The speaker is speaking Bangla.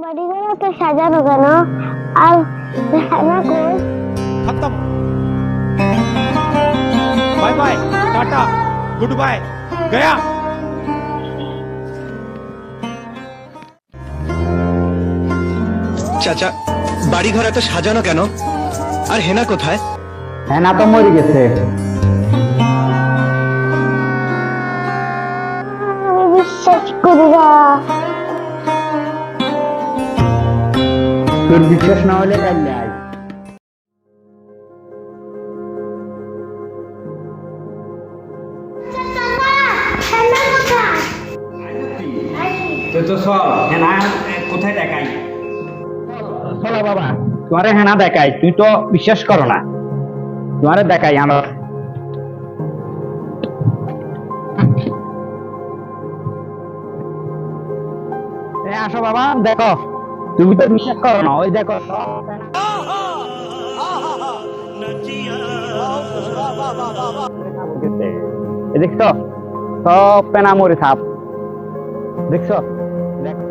বাড়িগুলোকে সাজানো কেন? আর খতম। Bye bye tata good bye Gaya. চাচা বাড়িঘর এত সাজানো কেন? আর হেনা কোথায়? হেনা তো মরে গেছে। তোর বিশ্বাস না হলে কাইলে আয় তো চল হেনা কোথায় দেখাই? চলো বাবা তোমারে হেনা দেখাই তুই তো বিশ্বাস করো না। তোমারে দেখাই আমার। আসো বাবা দেখো। তুমি তো বিশ্বাস করো না ওই দেখো। দেখছ? সব পেনা মরে সাপ দেখছ? দেখো।